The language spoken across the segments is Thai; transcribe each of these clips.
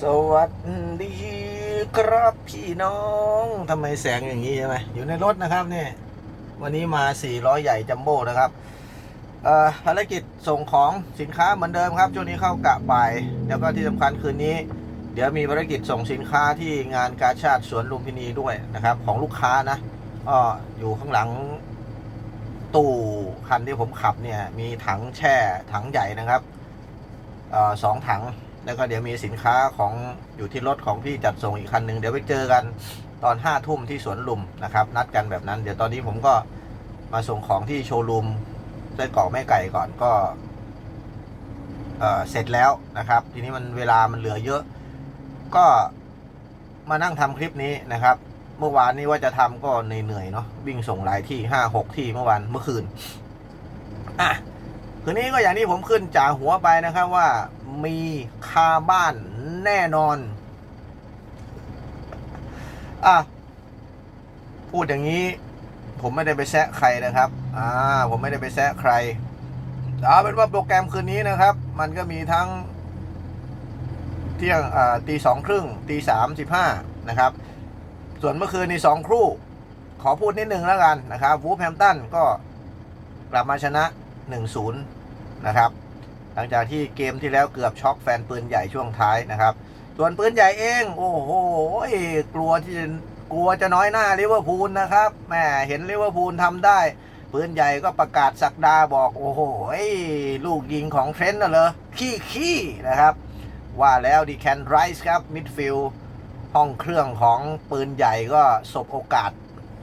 สวัสดีครับพี่น้องทำไมแสงอย่างนี้ใช่ไหมอยู่ในรถนะครับเนี่ยวันนี้มา 400 ใหญ่จัมโบ้นะครับภารกิจส่งของสินค้าเหมือนเดิมครับช่วงนี้เข้ากะบ่าย แล้วก็ที่สำคัญคืนนี้ เดี๋ยวมีภารกิจส่งสินค้าที่งานกาชาติสวนลุมพินีด้วยนะครับ ของลูกค้านะก็อยู่ข้างหลังตู้คันที่ผมขับเนี่ยมีถังแช่ถังใหญ่นะครับออสองถัง แล้วก็เดี๋ยวมีสินค้าของอยู่ที่รถของพี่จัดส่งอีกคันหนึ่งเดี๋ยวไปเจอกันตอนห้าทุ่มที่สวนลุมนะครับ นัดกันแบบนั้น เดี๋ยวตอนนี้ผมก็มาส่งของที่โชว์รูมไส้กรอกแม่ไก่ก่อนก็เอ่อเสร็จแล้วนะครับ ทีนี้มันเวลามันเหลือเยอะ ก็มานั่งทำคลิปนี้นะครับ เมื่อวานนี้ว่าจะทำก็เหนื่อยๆเนาะวิ่งส่งหลายที่ห้าหกที่เมื่อวานเมื่อคืนอะ คืนนี้ก็อย่างที่ผมขึ้นจ่าหัวไปนะครับว่ามีคาบ้านแน่นอน อะ พูดอย่างนี้ ผมไม่ได้ไปแซะใครนะครับ อ่า ผมไม่ได้ไปแซะใครเอาเป็นว่าโปรแกรมคืนนี้นะครับ มันก็มีทั้งเที่ยงอ่าตีสองครึ่งตีสามสิบห้านะครับ ส่วนเมื่อคืนในสองครู่ ขอพูดนิดนึงแล้วกันนะครับ วูฟแฮมตันก็กลับมาชนะ 1-0 นะครับ หลังจากที่เกมที่แล้วเกือบช็อกแฟนปืนใหญ่ช่วงท้ายนะครับ ส่วนปืนใหญ่เอง โอ้โหกลัวที่จะกลัวจะน้อยหน้าลิเวอร์พูลนะครับแหมเห็นลิเวอร์พูลทำได้ปืนใหญ่ก็ประกาศสักดาบอกโอ้โหลูกยิงของเทรนต์น่ะเหรอขี้ขี้นะครับ ว่าแล้วดีแคนไรส์ครับมิดฟิลห้องเครื่องของปืนใหญ่ก็สบโอกาส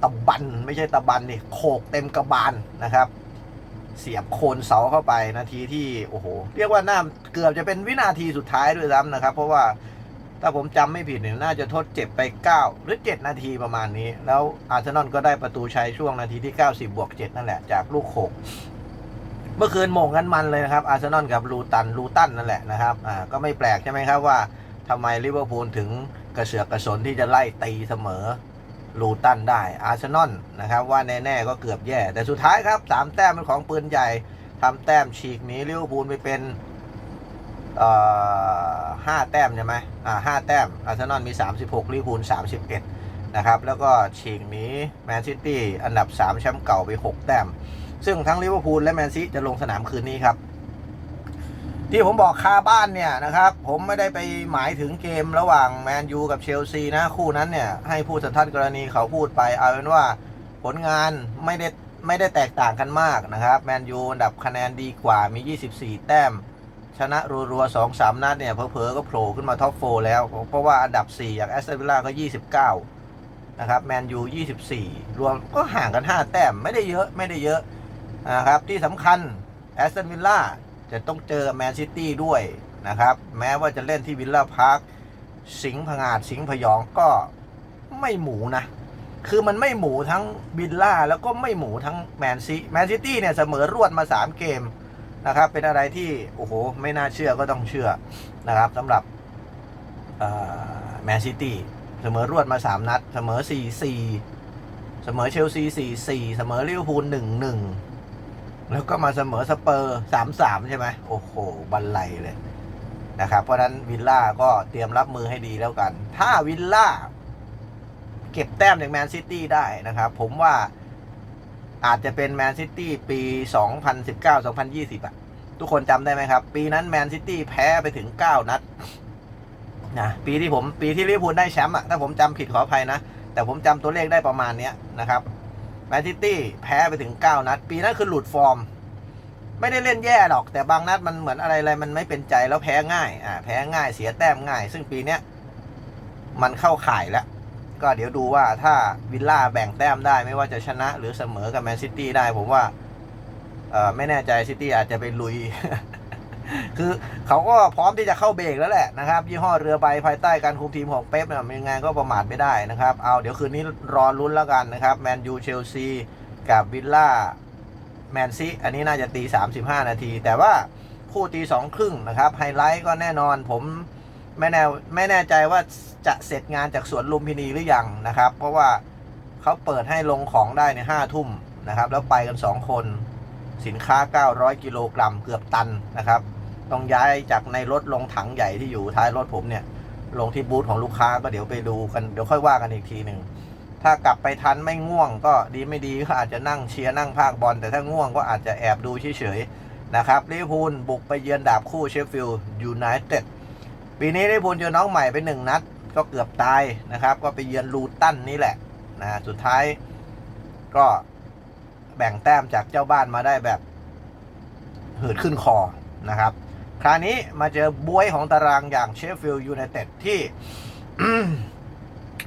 ตะบัน ไม่ใช่ตะบันนี่โขกเต็มกระบาลนะครับ เสียบโคนเสาเข้าไปนาทีที่โอ้โหเรียกว่าน่าเกือบจะเป็นวินาทีสุดท้ายด้วยซ้ำนะครับ เพราะว่าถ้าผมจำไม่ผิดเนี่ยน่าจะทดเจ็บไป 9 หรือ 7 นาทีประมาณนี้ แล้วอาร์เซนอลก็ได้ประตูชัยช่วงนาทีที่ 90บวก7นั่นแหละจากลูกโขกเมื่อคืนโมงกันมันเลยนะครับอาร์เซนอลกับลูตันลูตันนั่นแหละนะครับอ่าก็ไม่แปลกใช่ไหมครับว่าทำไมลิเวอร์พูลถึงกระเสือกกระสนที่จะไล่ตีเสมอ ลูตันได้อาร์เซนอลนะครับว่าแน่ ๆ ก็เกือบแย่ แต่สุดท้ายครับสามแต้มเป็นของปืนใหญ่ทำแต้มฉีกหนีลิเวอร์พูลไปเป็นเอ่อห้าแต้มใช่ไหมอ่าห้าแต้มอาร์เซนอลมี 36ลิเวอร์พูล31 นะครับ แล้วก็ฉีกหนีแมนซิตี้อันดับ 3 แชมป์เก่าไป 6 แต้ม ซึ่งทั้งลิเวอร์พูลและแมนซีจะลงสนามคืนนี้ครับ ที่ผมบอกคาบ้านเนี่ยนะครับ ผมไม่ได้ไปหมายถึงเกมระหว่างแมนยูกับเชลซีนะ คู่นั้นเนี่ย ให้ผู้สันทัดกรณีเขาพูดไป เอาเป็นว่าผลงานไม่ได้ไม่ได้แตกต่างกันมากนะครับ แมนยูอันดับคะแนนดีกว่ามี 24 แต้ม ชนะรัวๆ2 3นัดเนี่ย เพอๆก็โผล่ขึ้นมาท็อปโฟแล้ว เพราะว่าอันดับ 4 อย่างแอสตันวิลล่าก็ 29 นะครับแมนยู 24 รวมก็ห่างกัน 5 แต้มไม่ได้เยอะไม่ได้เยอะนะครับที่สำคัญแอสตันวิลล่า จะต้องเจอแมนซิตี้ด้วยนะครับ แม้ว่าจะเล่นที่วิลล่าพาร์คสิงห์ผงาดสิงห์พยองก็ไม่หมูนะ คือมันไม่หมูทั้งวิลล่าแล้วก็ไม่หมูทั้งแมนซีแมนซิตี้เนี่ยเสมอรวดมา 3 เกมนะครับ เป็นอะไรที่โอ้โหไม่น่าเชื่อก็ต้องเชื่อนะครับสำหรับแมนซิตี้เสมอรวดมา 3 นัด เสมอ 4-4 เสมอเชลซี 4-4 เสมอลิเวอร์พูล 1-1 แล้วก็มาเสมอสเปอร์3-3ใช่ไหมโอ้โห บันไลเลยนะครับ เพราะฉะนั้นวิลล่าก็เตรียมรับมือให้ดีแล้วกัน ถ้าวิลล่าเก็บแต้มจากแมนซิตี้ได้นะครับ ผมว่าอาจจะเป็นแมนซิตี้ปี 2019-2020อะทุกคนจำได้ไหมครับ ปีนั้นแมนซิตี้แพ้ไปถึง 9 นัดนะปีที่ผมปีที่ลิเวอร์พูลได้แชมป์อะถ้าผมจำผิดขออภัยนะ แต่ผมจำตัวเลขได้ประมาณนี้นะครับ แมนซิตี้แพ้ไปถึง 9 นัด ปีนั้นคือหลุดฟอร์ม ไม่ได้เล่นแย่หรอก แต่บางนัดมันเหมือนอะไรอะไรมันไม่เป็นใจแล้วแพ้ง่ายอ่าแพ้ง่ายเสียแต้มง่าย ซึ่งปีเนี้ยมันเข้าข่ายแล้ว ก็เดี๋ยวดูว่าถ้าวิลล่าแบ่งแต้มได้ไม่ว่าจะชนะหรือเสมอกับแมนซิตี้ได้ ผมว่าเออไม่แน่ใจซิตี้อาจจะไปลุย คือเขาก็พร้อมที่จะเข้าเบรกแล้วแหละนะครับยี่ห้อเรือใบภายใต้การคุมทีมของเป๊ปเนี่ยยังไงก็ประมาทไม่ได้นะครับ เอาเดี๋ยวคืนนี้รอลุ้นแล้วกันนะครับแมนยูเชลซีกับวิลล่าแมนซีอันนี้น่าจะตี 35 นาที แต่ว่าคู่ตีสองครึ่งนะครับไฮไลท์ก็แน่นอนผมไม่แน่ไม่แน่ใจว่าจะเสร็จงานจากสวนลุมพินีหรือยังนะครับ เพราะว่าเขาเปิดให้ลงของได้ในห้าทุ่มนะครับ แล้วไปกัน 2 คนสินค้า 900 กิโลกรัมเกือบตันนะครับ ต้องย้ายจากในรถลงถังใหญ่ที่อยู่ท้ายรถผมเนี่ย ลงที่บูธของลูกค้าก็เดี๋ยวไปดูกันเดี๋ยวค่อยว่ากันอีกทีหนึ่งถ้ากลับไปทันไม่ง่วงก็ดีไม่ดีก็อาจจะนั่งเชียร์นั่งพากย์บอล แต่ถ้าง่วงก็อาจจะแอบดูเฉยๆนะครับลิเวอร์พูลบุกไปเยือนดาบคู่เชฟฟิลด์ยูไนเต็ดปีนี้ลิเวอร์พูลเจอน้องใหม่ไปหนึ่งนัด ก็เกือบตายนะครับ ก็ไปเยือนลูตันนี่แหละนะสุดท้ายก็แบ่งแต้มจากเจ้าบ้านมาได้แบบหืดขึ้นคอนะครับ คราวนี้มาเจอบวยของตารางอย่างเชฟฟิลด์ยูไนเต็ดที่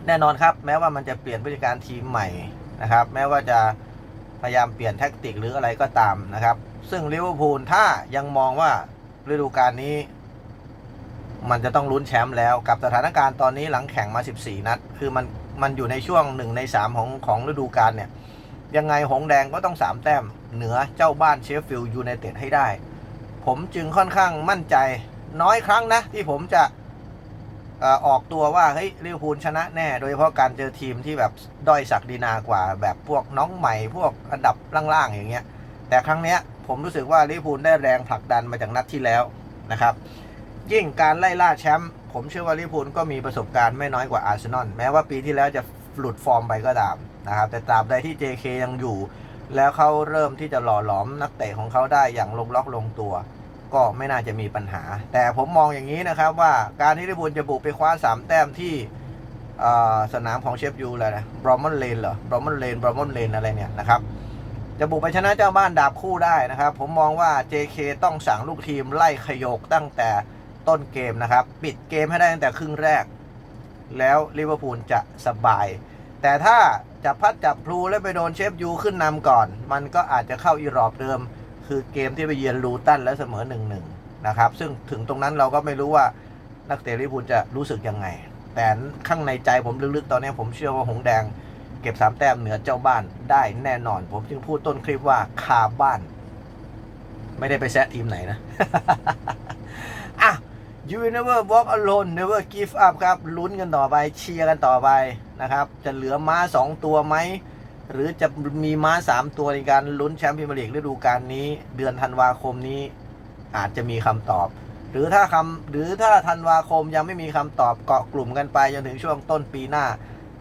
แน่นอนครับ แม้ว่ามันจะเปลี่ยนผู้จัดการทีมใหม่นะครับ แม้ว่าจะพยายามเปลี่ยนแท็กติกหรืออะไรก็ตามนะครับ ซึ่งลิเวอร์พูลถ้ายังมองว่าฤดูกาลนี้ มันจะต้องลุ้นแชมป์แล้วกับสถานการณ์ตอนนี้หลังแข่งมา 14 นัด คือมันมันอยู่ในช่วง1ใน3ของของฤดูกาลเนี่ย ยังไงหงแดงก็ต้อง3แต้มเหนือเจ้าบ้านเชฟฟิลด์ยูไนเต็ดให้ได้ ผมจึงค่อนข้างมั่นใจน้อยครั้งนะ ที่ผมจะออออกตัวว่าเฮ้ยลิเวอร์พูลชนะแน่ โดยเฉพาะการเจอทีมที่แบบด้อยศักดินากว่า แบบพวกน้องใหม่พวกอันดับล่างๆอย่างเงี้ย แต่ครั้งเนี้ยผมรู้สึกว่าลิเวอร์พูลได้แรงผลักดันมาจากนัดที่แล้วนะครับ ยิ่งการไล่ล่าแชมป์ผมเชื่อว่าลิเวอร์พูลก็มีประสบการณ์ไม่น้อยกว่าอาร์เซนอลแม้ว่าปีที่แล้วจะหลุดฟอร์มไปก็ตามนะครับแต่ตราบใดที่ JK ยังอยู่ แล้วเขาเริ่มที่จะหล่อหลอมนักเตะของเขาได้อย่างลงล็อกลงตัว ก็ไม่น่าจะมีปัญหา แต่ผมมองอย่างนี้นะครับว่าการที่ลิเวอร์พูลจะบุกไปคว้า 3 แต้มที่สนามของเชฟยูเลยนะบรอมมอนเลนเหรอบรอมมอนเลนบรอมมอนเลนอะไรเนี่ยนะครับจะบุกไปชนะเจ้าบ้านดาบคู่ได้นะครับ ผมมองว่า JK ต้องสั่งลูกทีมไล่ขยกตั้งแต่ต้นเกมนะครับ ปิดเกมให้ได้ตั้งแต่ครึ่งแรก แล้วลิเวอร์พูลจะสบาย แต่ถ้าจับพัดจับพลูแล้วไปโดนเชฟยูขึ้นนำก่อน มันก็อาจจะเข้าอีรอบเดิม คือเกมที่ไปเยือนลูตันแล้วเสมอหนึ่งหนึ่งนะครับ ซึ่งถึงตรงนั้นเราก็ไม่รู้ว่านักเตะลิพูลจะรู้สึกยังไง แต่ข้างในใจผมลึกๆ ตอนนี้ผมเชื่อว่าหงแดง เก็บสามแต้มเหนือเจ้าบ้านได้แน่นอน ผมจึงพูดต้นคลิปว่าคาบ้าน ไม่ได้ไปแซะทีมไหนนะอะ you never walk alone never give up ครับลุ้นกันต่อไปเชียร์กันต่อไปนะครับ จะเหลือม้า 2 ตัวไหม หรือจะมีม้า 3 ตัวในการลุ้นแชมป์พรีเมียร์ลีกฤดูกาลนี้ เดือนธันวาคมนี้อาจจะมีคำตอบ หรือถ้าคำหรือถ้าธันวาคมยังไม่มีคำตอบเกาะกลุ่มกันไปจนถึงช่วงต้นปีหน้า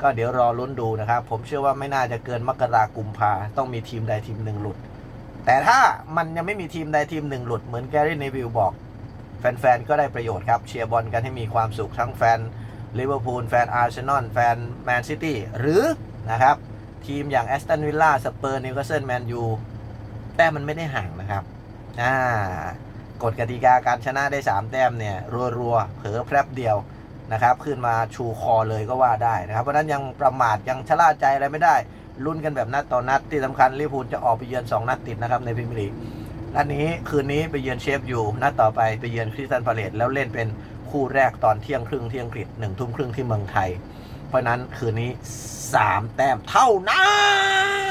ก็เดี๋ยวรอลุ้นดูนะครับ ผมเชื่อว่าไม่น่าจะเกินมกรากุมภาต้องมีทีมใดทีมหนึ่งหลุด แต่ถ้ามันยังไม่มีทีมใดทีมหนึ่งหลุดเหมือนแกรี่เนวิลบอก แฟนๆ ก็ได้ประโยชน์ครับ เชียร์บอลกันให้มีความสุขทั้งแฟนลิเวอร์พูลแฟนอาร์เซนอลแฟนแมนซิตี้หรือนะครับ ทีมอย่างแอสตันวิลล่าสเปอร์นิวคาสเซิลแมนยูแต่มันไม่ได้ห่างนะครับอ่ากฎกติกาการชนะได้ 3 แต้มเนี่ย รัวๆ เผลอแพรบเดียวนะครับ ขึ้นมาชูคอเลยก็ว่าได้นะครับ เพราะนั้นยังประมาทยังชะล่าใจอะไรไม่ได้ลุ้นกันแบบนัดต่อนัดที่สำคัญลิเวอร์พูลจะออกไปเยือน 2 นัดติดนะครับในพรีเมียร์ลีก นัดนี้คืนนี้ไปเยือนเชฟอยู่นัดต่อไปไปเยือนคริสตันพาเลตแล้วเล่นเป็นคู่แรกตอนเที่ยงครึ่งเที่ยงกฤษหนึ่งทุ่มครึ่งที่เมืองไทย เพราะนั้นคืนนี้ 3 แต้มเท่านั้น